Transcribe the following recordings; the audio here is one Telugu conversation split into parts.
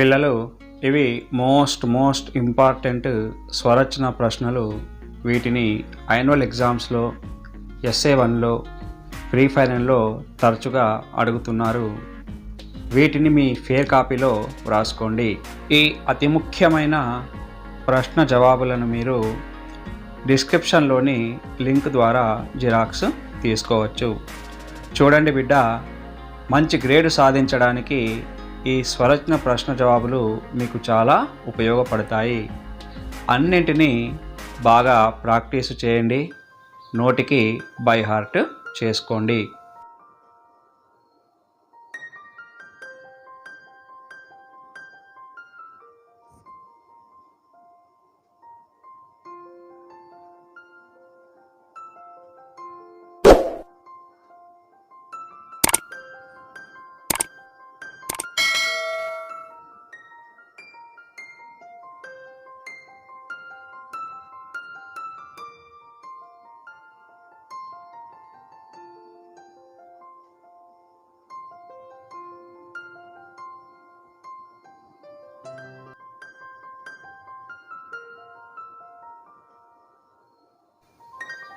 పిల్లలు ఇవి మోస్ట్ మోస్ట్ ఇంపార్టెంట్ స్వరచన ప్రశ్నలు. వీటిని యాన్యువల్ ఎగ్జామ్స్లో ఎస్ఏ వన్లో ప్రీ ఫైనల్లో తరచుగా అడుగుతున్నారు. వీటిని మీ ఫేర్ కాపీలో వ్రాసుకోండి. ఈ అతి ముఖ్యమైన ప్రశ్న జవాబులను మీరు డిస్క్రిప్షన్లోని లింక్ ద్వారా జిరాక్స్ తీసుకోవచ్చు. చూడండి బిడ్డ మంచి గ్రేడ్ సాధించడానికి ఈ స్వరచన ప్రశ్న జవాబులు మీకు చాలా ఉపయోగపడతాయి. అన్నింటినీ బాగా ప్రాక్టీస్ చేయండి. నోటికి బై హార్ట్ చేసుకోండి.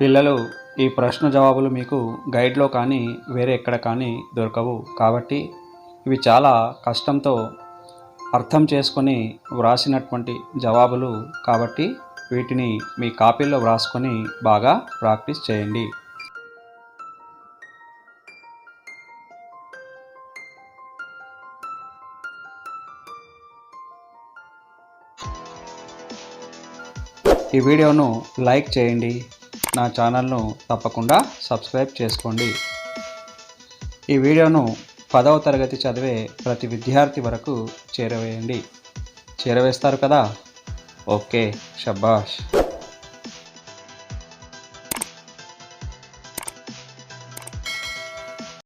పిల్లలు ఈ ప్రశ్న జవాబులు మీకు గైడ్లో కానీ వేరే ఎక్కడ కానీ దొరకవు. కాబట్టి ఇవి చాలా కష్టంతో అర్థం చేసుకొని వ్రాసినటువంటి జవాబులు కాబట్టి వీటిని మీ కాపీల్లో వ్రాసుకొని బాగా ప్రాక్టీస్ చేయండి. ఈ వీడియోను లైక్ చేయండి. నా ఛానల్ను తప్పకుండా సబ్స్క్రైబ్ చేసుకోండి. ఈ వీడియోను పదవ తరగతి చదివే ప్రతి విద్యార్థి వరకు చేరవేయండి. చేరవేస్తారు కదా? ఓకే షబ్బాష్